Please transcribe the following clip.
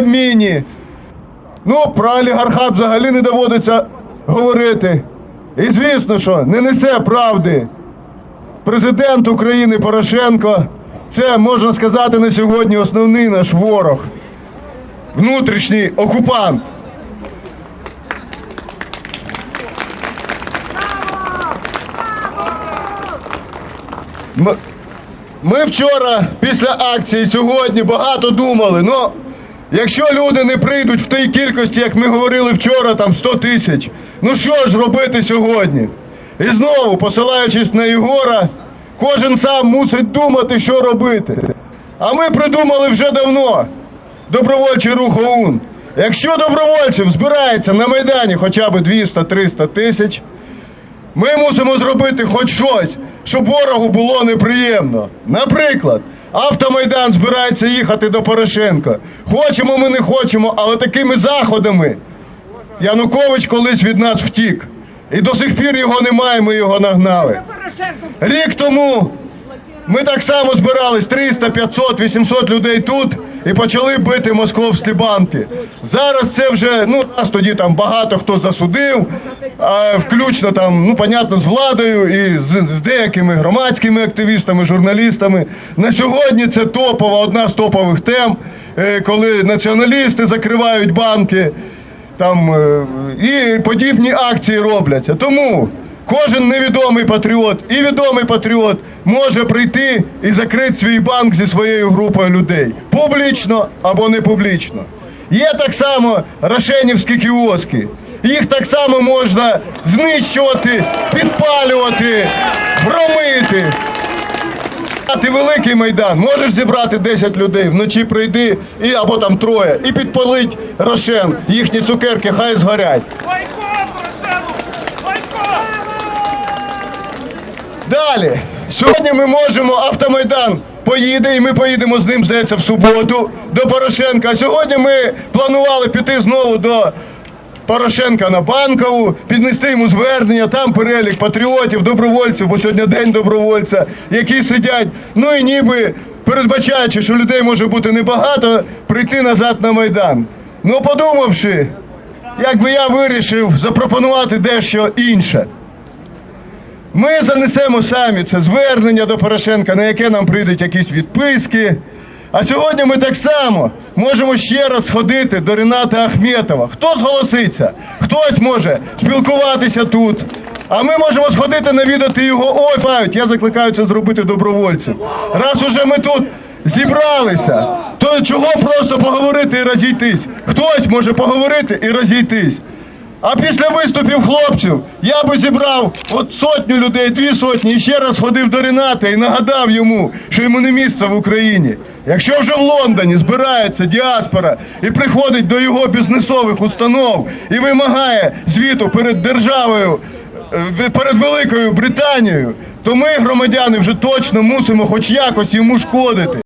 Кабміні. Ну, про олігархат взагалі не доводиться говорити. І звісно, що не несе правди президент України Порошенко. Це можна сказати на сьогодні основний наш ворог, внутрішній окупант. Ми вчора після акції сьогодні багато думали. Ну, якщо люди не прийдуть в тій кількості, як ми говорили вчора, там 100 тисяч, ну що ж робити сьогодні? І знову, посилаючись на Єгора, кожен сам мусить думати, що робити. А ми придумали вже давно добровольчий рух ОУН. Якщо добровольців збирається на Майдані хоча б 200-300 тисяч, ми мусимо зробити хоч щось, щоб ворогу було неприємно. Наприклад, автомайдан збирається їхати до Порошенка. Хочемо ми не хочемо, але такими заходами Янукович колись від нас втік. І до сих пір його немає, ми його нагнали. Рік тому ми так само збирались 300, 500, 800 людей тут і почали бити московські банки. Зараз це вже ну нас тоді там багато хто засудив, а включно там, ну понятно, з владою і з, з деякими громадськими активістами, журналістами. На сьогодні це топова, одна з топових тем, е, коли націоналісти закривають банки там е, і подібні акції робляться. Тому кожен невідомий патріот і відомий патріот може прийти і закрити свій банк зі своєю групою людей публічно або не публічно. Є так само рашенівські кіоски. Їх так само можна знищувати, підпалювати, громити. Ти великий майдан, можеш зібрати 10 людей, вночі прийди і або там троє, і підпалить Рошен, їхні цукерки хай згорять. Далі. Сьогодні ми можемо автомайдан поїде, і ми поїдемо з ним, здається, в суботу до Порошенка. А сьогодні ми планували піти знову до Порошенка на банкову, піднести йому звернення, там перелік патріотів, добровольців, бо сьогодні день добровольця, які сидять, ну і ніби передбачаючи, що людей може бути небагато, прийти назад на майдан. Ну, подумавши, якби я вирішив запропонувати дещо інше. Ми занесемо самі це звернення до Порошенка, на яке нам прийдуть якісь відписки. А сьогодні ми так само можемо ще раз сходити до Рената Ахметова. Хто зголоситься? Хтось може спілкуватися тут. А ми можемо сходити навідати його офають. Я закликаю це зробити добровольців. Раз уже ми тут зібралися, то чого просто поговорити і розійтись? Хтось може поговорити і розійтись. А після виступів хлопців я би зібрав от сотню людей, дві сотні, і ще раз ходив до Рената і нагадав йому, що йому не місце в Україні. Якщо вже в Лондоні збирається діаспора і приходить до його бізнесових установ і вимагає звіту перед державою, е, перед Великою Британією, то ми, громадяни, вже точно мусимо хоч якось йому шкодити.